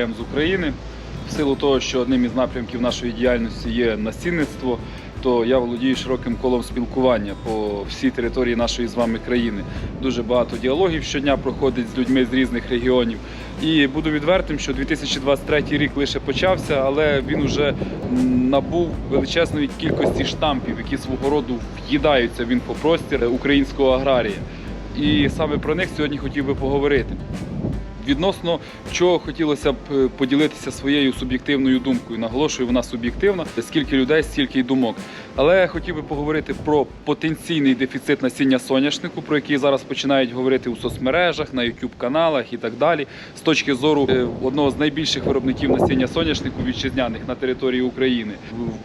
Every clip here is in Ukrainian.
Привіт з України. В силу того, що одним із напрямків нашої діяльності є насінництво, то я володію широким колом спілкування по всій території нашої з вами країни. Дуже багато діалогів щодня проходить з людьми з різних регіонів. І буду відвертим, що 2023 рік лише почався, але він уже набув величезної кількості штампів, які свого роду в'їдаються в інфопростір українського аграрія. І саме про них сьогодні хотів би поговорити. Відносно чого хотілося б е, поділитися своєю суб'єктивною думкою. Наголошую, вона суб'єктивна, скільки людей, стільки й думок. Але я хотів би поговорити про потенційний дефіцит насіння соняшнику, про який зараз починають говорити у соцмережах, на youtube каналах і так далі. З точки зору е, одного з найбільших виробників насіння соняшнику вітчизняних на території України.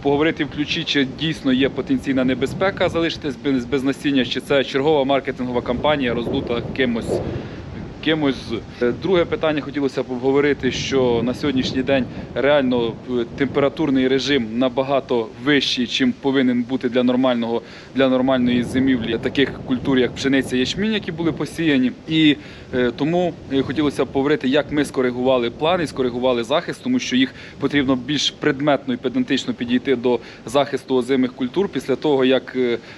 Поговорити в ключі, чи дійсно є потенційна небезпека залишитись без, без насіння, чи це чергова маркетингова кампанія роздута кимось кимось. Е, Друге питання хотілося б обговорити, що на сьогоднішній день реально е, температурний режим набагато вищий, чим повинен бути для нормального для нормальної зимівлі таких культур, як пшениця, ячмінь, які були посіяні. І е, тому хотілося б поговорити, як ми скоригували плани, скоригували захист, тому що їх потрібно більш предметно і педантично підійти до захисту озимих культур після того, як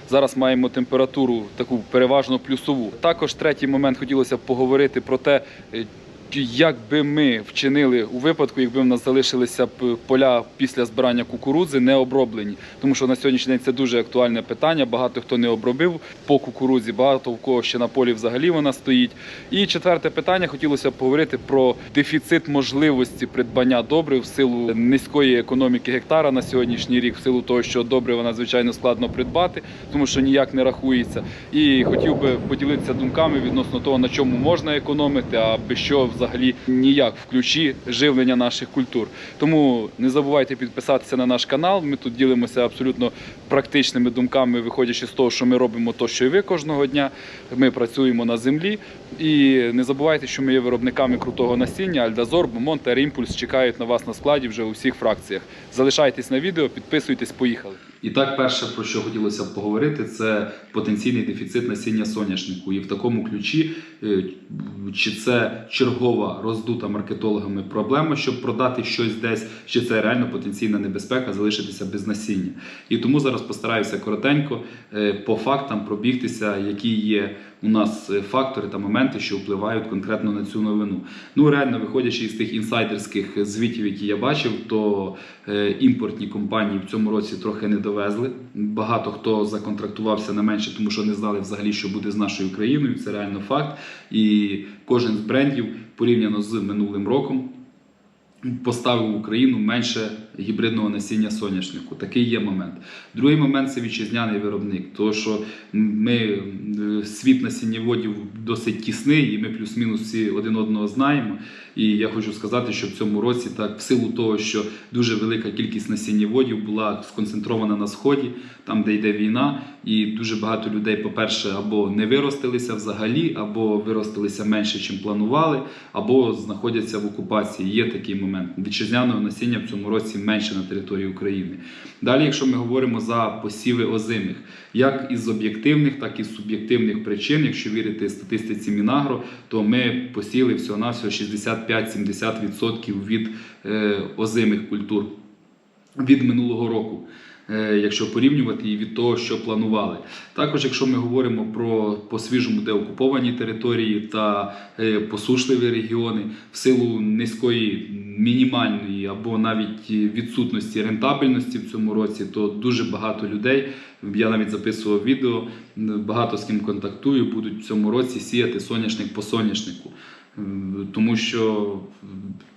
зараз маємо температуру таку переважно плюсову. Також третій момент хотілося б поговорити про те. Як би ми вчинили у випадку, якби в нас залишилися поля після збирання кукурудзи не оброблені, тому що на сьогоднішній день це дуже актуальне питання. Багато хто не обробив по кукурудзі, багато в кого ще на полі взагалі вона стоїть. І четверте питання хотілося б поговорити про дефіцит можливості придбання добрив в силу низької економіки гектара на сьогоднішній рік, в силу того, що добрива надзвичайно складно придбати, тому що ніяк не рахується. І хотів би поділитися думками відносно того, на чому можна економити, а без що взагалі ніяк в ключі живлення наших культур. Тому не забувайте підписатися на наш канал. Ми тут ділимося абсолютно практичними думками, виходячи з того, що ми робимо то, що і ви кожного дня. Ми працюємо на землі. І не забувайте, що ми є виробниками крутого насіння. Альдазор, Бомон та Імпульс чекають на вас на складі вже у всіх фракціях. Залишайтесь на відео, підписуйтесь, поїхали. І так, перше, про що хотілося б поговорити, це потенційний дефіцит насіння соняшнику. І в такому ключі, е, чи це чергова роздута маркетологами проблема, щоб продати щось десь, чи це реально потенційна небезпека залишитися без насіння. І тому зараз постараюся коротенько е, по фактам пробігтися, які є у нас е, фактори та моменти, що впливають конкретно на цю новину. Ну реально, виходячи із тих інсайдерських звітів, які я бачив, то е, імпортні компанії в цьому році трохи не довезли. Багато хто законтрактувався на менше, тому що не знали взагалі, що буде з нашою країною. Це реально факт. І кожен з брендів порівняно з минулим роком. Поставив в Україну менше гібридного насіння соняшнику. Такий є момент. Другий момент це вітчизняний виробник. Тому що ми е, світ насіннєводів досить тісний, і ми плюс-мінус всі один одного знаємо. І я хочу сказати, що в цьому році, так, в силу того, що дуже велика кількість насіннєводів була сконцентрована на сході, там, де йде війна, і дуже багато людей, по-перше, або не виростилися взагалі, або виростилися менше, чим планували, або знаходяться в окупації. Є такий момент. Вітчизняного насіння в цьому році менше на території України. Далі, якщо ми говоримо за посіви озимих, як із об'єктивних, так і з суб'єктивних причин, якщо вірити статистиці Мінагро, то ми посіли всього-навсього 65-70% від е, озимих культур від минулого року. Е, Якщо порівнювати і від того, що планували, також якщо ми говоримо про по свіжому деокуповані території та е, посушливі регіони, в силу низької мінімальної або навіть відсутності рентабельності в цьому році, то дуже багато людей. Я навіть записував відео, багато з ким контактую, будуть в цьому році сіяти соняшник по соняшнику. Тому що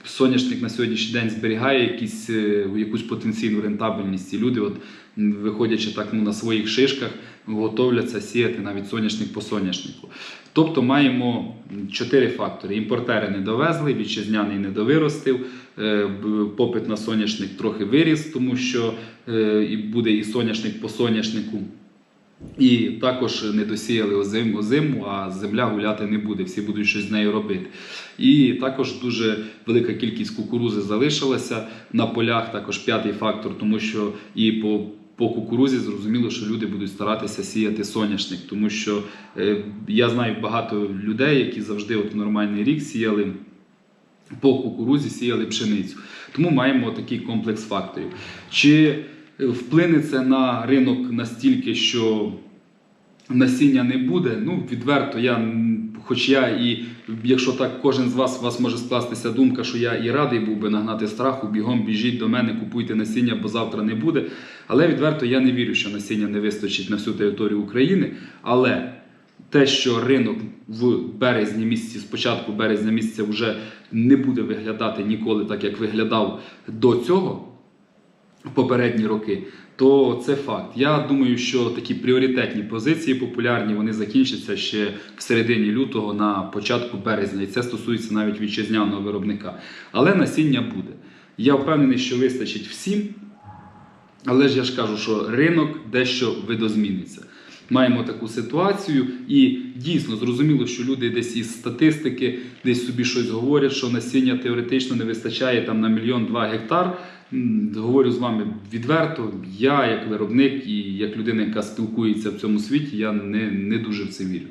соняшник на сьогоднішній день зберігає якісь, е, якусь потенційну рентабельність. І люди, от, виходячи так ну, на своїх шишках, готовляться сіяти навіть соняшник по соняшнику. Тобто маємо чотири фактори: імпортери не довезли, вітчизняний не довиростив, е, попит на соняшник трохи виріс, тому що е, буде і соняшник по соняшнику. І також не досіяли озим, озиму, а земля гуляти не буде, всі будуть щось з нею робити. І також дуже велика кількість кукурузи залишилася на полях. Також п'ятий фактор, тому що і по, по кукурузі зрозуміло, що люди будуть старатися сіяти соняшник, тому що е, я знаю багато людей, які завжди от нормальний рік сіяли по кукурузі сіяли пшеницю. Тому маємо такий комплекс факторів. Чи вплине це на ринок настільки, що насіння не буде? Ну, відверто, я, хоч я і якщо так кожен з вас, у вас може скластися думка, що я і радий був би нагнати страху, бігом біжіть до мене, купуйте насіння, бо завтра не буде. Але відверто я не вірю, що насіння не вистачить на всю територію України. Але те, що ринок в березні місяці, з початку березня місяця вже не буде виглядати ніколи так, як виглядав до цього попередні роки, то це факт. Я думаю, що такі пріоритетні позиції популярні вони закінчаться ще в середині лютого на початку березня, і це стосується навіть вітчизняного виробника. Але насіння буде. Я впевнений, що вистачить всім. Але ж я ж кажу, що ринок дещо видозміниться. Маємо таку ситуацію, і дійсно зрозуміло, що люди десь із статистики десь собі щось говорять, що насіння теоретично не вистачає там на мільйон-два гектар. Говорю з вами відверто. Я, як виробник і як людина, яка спілкується в цьому світі, я не, не дуже в це вірю.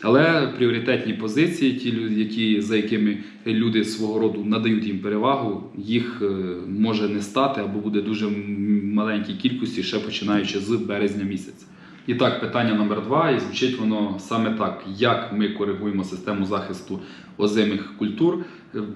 Але пріоритетні позиції, ті які, за якими люди свого роду надають їм перевагу, їх е, може не стати або буде дуже маленькій кількості, ще починаючи з березня місяця. І так, питання номер два, і звучить воно саме так: як ми коригуємо систему захисту озимих культур,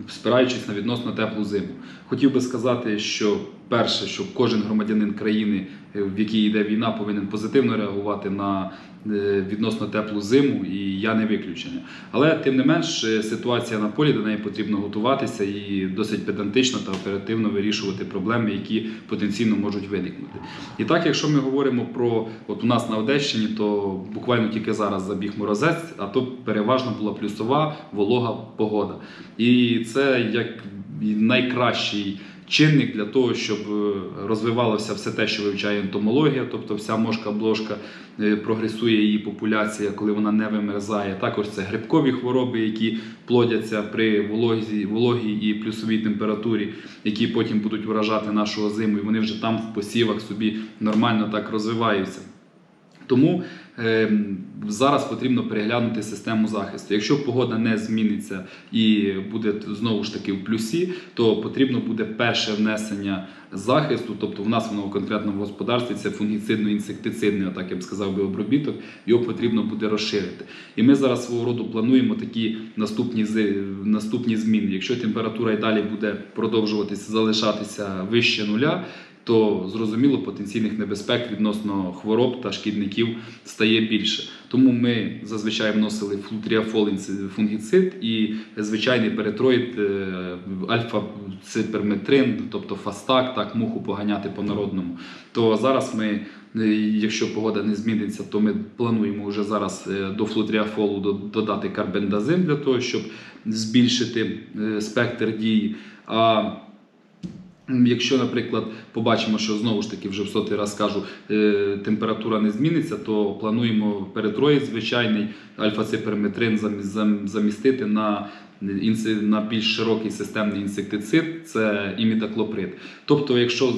спираючись на відносно теплу зиму. Хотів би сказати, що перше, що кожен громадянин країни, е, в якій йде війна, повинен позитивно реагувати на е, відносно теплу зиму, і я не виключення. Але тим не менш, е, ситуація на полі до неї потрібно готуватися і досить педантично та оперативно вирішувати проблеми, які потенційно можуть виникнути. І так, якщо ми говоримо про от у нас на Одещині, то буквально тільки зараз забіг морозець, а то переважно була плюсова волога погода. І це як найкращий чинник для того, щоб е, розвивалося все те, що вивчає ентомологія, тобто вся мошка-блошка е, прогресує її популяція, коли вона не вимерзає. Також це грибкові хвороби, які плодяться при вологі, вологій і плюсовій температурі, які потім будуть вражати нашу зиму, і вони вже там в посівах собі нормально так розвиваються. Тому е, зараз потрібно переглянути систему захисту. Якщо погода не зміниться і буде знову ж таки в плюсі, то потрібно буде перше внесення захисту. Тобто в нас воно конкретно в господарстві це фунгіцидно-інсектицидний, так я б сказав би, обробіток. Його потрібно буде розширити. І ми зараз свого роду плануємо такі наступні наступні зміни. Якщо температура і далі буде продовжуватися залишатися вище нуля то зрозуміло потенційних небезпек відносно хвороб та шкідників стає більше. Тому ми зазвичай вносили флутріафол фунгіцид і звичайний перетроїд е, альфа-циперметрин, тобто фастак, так муху поганяти по народному. То зараз ми, е, якщо погода не зміниться, то ми плануємо вже зараз е, до флутріафолу додати карбендазим для того, щоб збільшити спектр дії. А Якщо, наприклад, побачимо, що знову ж таки вже в сотий раз кажу, е, температура не зміниться, то плануємо перетроїд звичайний альфа-циперметрин замі- замістити на, на більш широкий системний інсектицид, це імідаклоприд. Тобто, якщо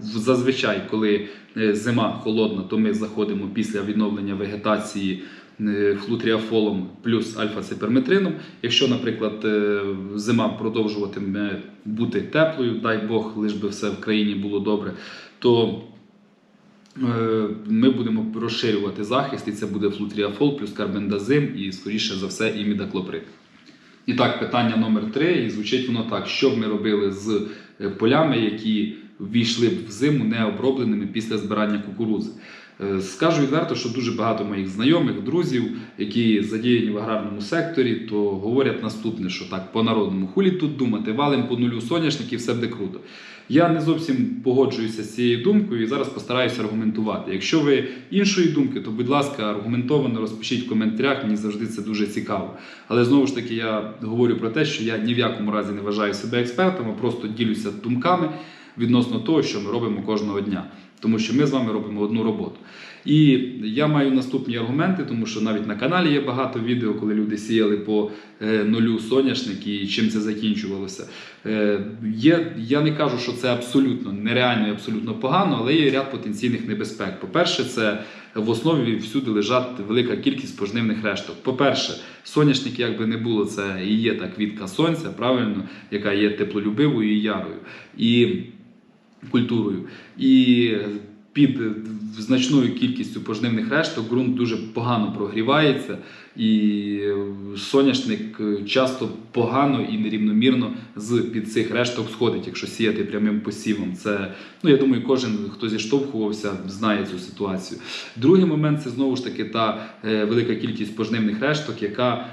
зазвичай, коли е, зима холодна, то ми заходимо після відновлення вегетації флутріафолом плюс альфа-циперметрином. Якщо, наприклад, е, зима продовжуватиме бути теплою, дай Бог, лиш би все в країні було добре, то е, ми будемо розширювати захист, і це буде флутріафол плюс карбендазим і, скоріше за все, імідаклоприд. І так, питання номер три, і звучить воно так: що б ми робили з е, полями, які ввійшли б в зиму необробленими після збирання кукурузи. Е, Скажу відверто, що дуже багато моїх знайомих, друзів, які задіяні в аграрному секторі, то говорять наступне, що так по-народному, хулі тут думати, валим по нулю соняшників, все буде круто. Я не зовсім погоджуюся з цією думкою і зараз постараюся аргументувати. Якщо ви іншої думки, то будь ласка, аргументовано розпишіть в коментарях, мені завжди це дуже цікаво. Але знову ж таки я говорю про те, що я ні в якому разі не вважаю себе експертом, а просто ділюся думками відносно того, що ми робимо кожного дня. Тому що ми з вами робимо одну роботу. І я маю наступні аргументи, тому що навіть на каналі є багато відео, коли люди сіяли по е, нулю соняшник і чим це закінчувалося. Е, є, я не кажу, що це абсолютно нереально і абсолютно погано, але є ряд потенційних небезпек. По-перше, це в основі всюди лежать велика кількість пожнивних решток. По-перше, соняшник, як би не було, це і є та квітка сонця, правильно, яка є теплолюбивою і ярою. І культурою. І під значною кількістю пожнивних решток ґрунт дуже погано прогрівається, і соняшник часто погано і нерівномірно з під цих решток сходить, якщо сіяти прямим посівом. Це ну я думаю, кожен хто зіштовхувався, знає цю ситуацію. Другий момент це знову ж таки та е, велика кількість пожнивних решток, яка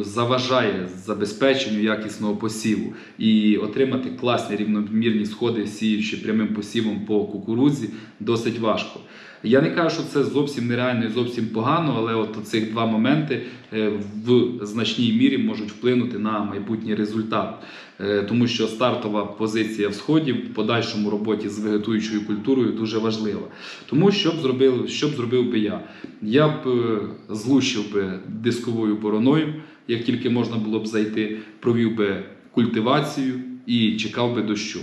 заважає забезпеченню якісного посіву і отримати класні рівномірні сходи, сіючи прямим посівом по кукурудзі, досить важко. Я не кажу, що це зовсім нереально і зовсім погано, але от цих два моменти е, в значній мірі можуть вплинути на майбутній результат. Е, Тому що стартова позиція в сході в подальшому роботі з вегетуючою культурою дуже важлива. Тому що б зробив, що б зробив би я? Я б е, злущив би дисковою бороною, як тільки можна було б зайти, провів би культивацію і чекав би дощу.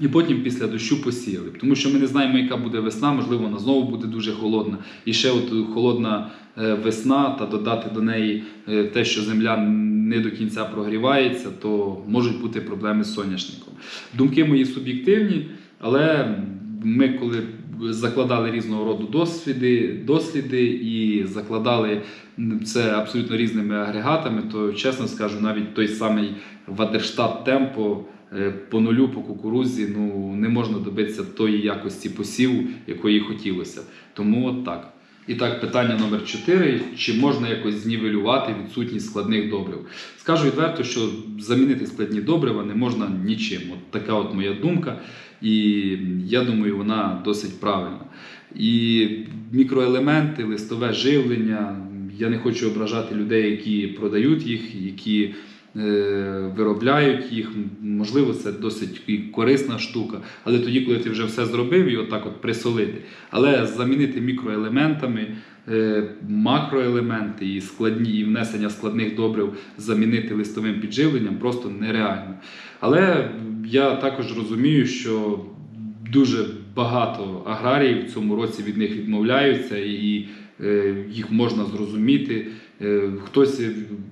І потім після дощу посіяли. Тому що ми не знаємо, яка буде весна, можливо, вона знову буде дуже холодна. І ще от холодна е, весна, та додати до неї е, те, що земля не до кінця прогрівається, то можуть бути проблеми з соняшником. Думки мої суб'єктивні, але ми коли закладали різного роду досвіди, досліди і закладали це абсолютно різними агрегатами, то чесно скажу, навіть той самий Вадерштат Темпо по нулю по кукурузі ну, не можна добитися тої якості посіву, якої хотілося. Тому от так. І так, питання номер 4. Чи можна якось знівелювати відсутність складних добрив? Скажу відверто, що замінити складні добрива не можна нічим. От така от моя думка, і я думаю, вона досить правильна. І мікроелементи, листове живлення. Я не хочу ображати людей, які продають їх, які е, виробляють їх. Можливо, це досить корисна штука. Але тоді, коли ти вже все зробив, і отак от присолити. Але замінити мікроелементами, е, макроелементи і складні і внесення складних добрив замінити листовим підживленням просто нереально. Але я також розумію, що дуже багато аграріїв в цьому році від них відмовляються, і е, їх можна зрозуміти. Е, Хтось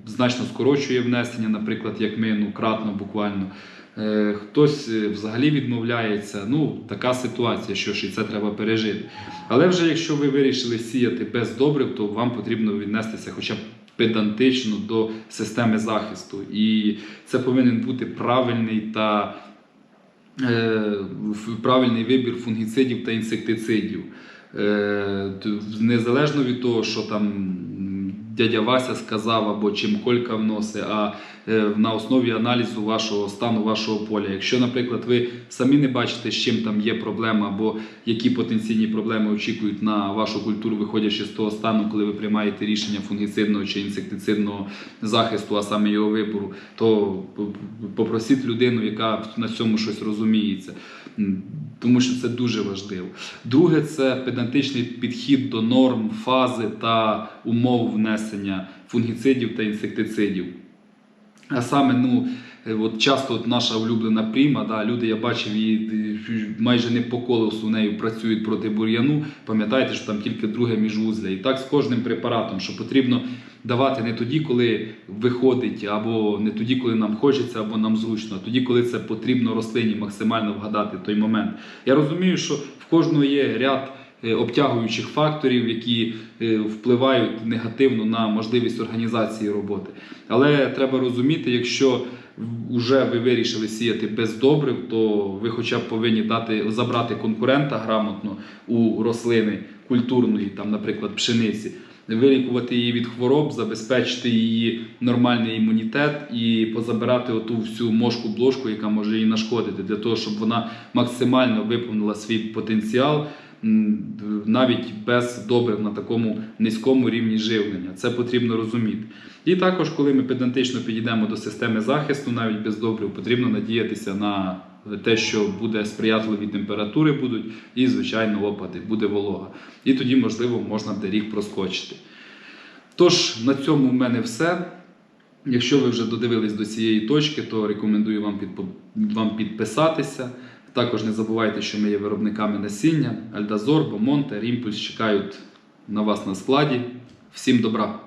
значно скорочує внесення, наприклад, як ми, ну кратно буквально. Е, Хтось е, взагалі відмовляється. Ну, така ситуація, що ж і це треба пережити. Але вже якщо ви вирішили сіяти без добрив, то вам потрібно віднестися хоча б педантично до системи захисту. І це повинен бути правильний та е, правильний вибір фунгіцидів та інсектицидів. Е, Незалежно від того, що там дядя Вася сказав або чим Колька вносить, а на основі аналізу вашого стану, вашого поля. Якщо, наприклад, ви самі не бачите, з чим там є проблема, або які потенційні проблеми очікують на вашу культуру, виходячи з того стану, коли ви приймаєте рішення фунгіцидного чи інсектицидного захисту, а саме його вибору, то попросіть людину, яка на цьому щось розуміється. Тому що це дуже важливо. Друге, це педантичний підхід до норм, фази та умов внесення фунгіцидів та інсектицидів. А саме, ну, е, от часто от наша улюблена пріма, да, люди, я бачив її майже не по колесу нею працюють проти бур'яну. Пам'ятаєте, що там тільки друге міжвузля. І так з кожним препаратом, що потрібно давати не тоді, коли виходить, або не тоді, коли нам хочеться, або нам зручно, а тоді, коли це потрібно рослині максимально вгадати той момент. Я розумію, що в кожного є ряд обтягуючих факторів, які е, впливають негативно на можливість організації роботи. Але треба розуміти, якщо вже ви вирішили сіяти без добрив, то ви хоча б повинні дати забрати конкурента грамотно у рослини культурної, там, наприклад, пшениці. Вилікувати її від хвороб, забезпечити її нормальний імунітет і позабирати оту всю мошку блошку, яка може їй нашкодити, для того, щоб вона максимально виповнила свій потенціал, навіть без добрив на такому низькому рівні живлення. Це потрібно розуміти. І також, коли ми педантично підійдемо до системи захисту, навіть без добрив, потрібно надіятися на те, що буде сприятливі температури будуть, і, звичайно, опади, буде волога. І тоді, можливо, можна буде рік проскочити. Тож, на цьому в мене все. Якщо ви вже додивились до цієї точки, то рекомендую вам, підпо- вам підписатися Також не забувайте, що ми є виробниками насіння. Альдазор, Бомонте, Рімпульс чекають на вас на складі. Всім добра!